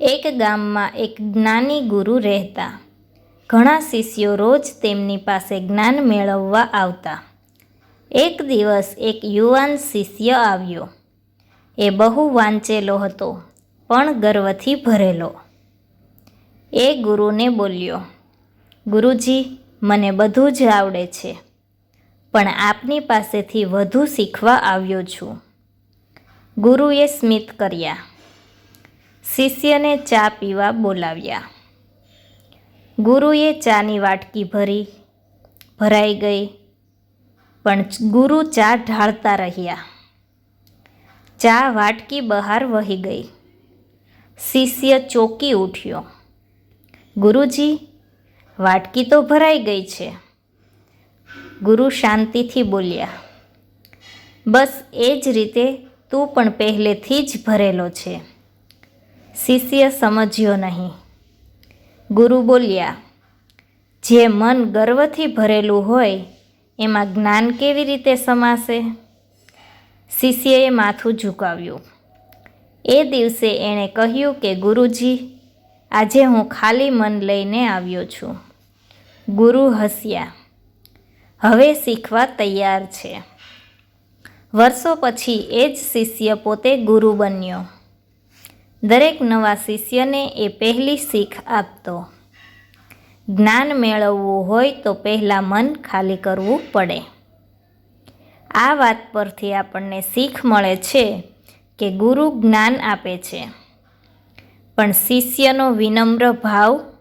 એક ગામમાં એક જ્ઞાની ગુરુ રહેતા. ઘણા શિષ્યો રોજ તેમની પાસે જ્ઞાન મેળવવા આવતા. એક દિવસ એક યુવાન શિષ્ય આવ્યો. એ બહુ વાંચેલો હતો, પણ ગર્વથી ભરેલો. એ ગુરુને બોલ્યો, ગુરુજી, મને બધું જ આવડે છે, પણ આપની પાસેથી વધુ શીખવા આવ્યો છું. ગુરુએ સ્મિત કર્યા. શિષ્યને ચા પીવા બોલાવ્યા. ગુરુએ ચાની વાટકી ભરી, ભરાઈ ગઈ, પણ ગુરુ ચા ઢાળતા રહ્યા. ચા વાટકી બહાર વહી ગઈ. શિષ્ય ચોકી ઉઠ્યો. ગુરુજી, વાટકી તો ભરાઈ ગઈ છે. ગુરુ શાંતિથી બોલ્યા, બસ એ જ રીતે તું પણ પહેલેથી જ ભરેલો છે. શિષ્ય સમજ્યો નહીં. ગુરુ બોલ્યા, જે મન ગર્વથી ભરેલું હોય, એમાં જ્ઞાન કેવી રીતે સમાશે? શિષ્યએ માથું ઝુકાવ્યું. એ દિવસે એણે કહ્યું કે, ગુરુજી, આજે હું ખાલી મન લઈને આવ્યો છું. ગુરુ હસ્યા, હવે શીખવા તૈયાર છે. વર્ષો પછી એ જ શિષ્ય પોતે ગુરુ બન્યો. દરેક નવા શિષ્યને એ પહેલી શીખ આપતો. જ્ઞાન મેળવવું હોય તો પહેલાં મન ખાલી કરવું પડે. આ વાત પરથી આપણને શીખ મળે છે કે ગુરુ જ્ઞાન આપે છે. પણ શિષ્યનો વિનમ્ર ભાવ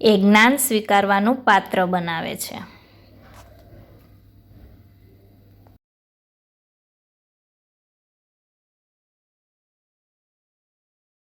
એ જ્ઞાન સ્વીકારવાનું પાત્ર બનાવે છે.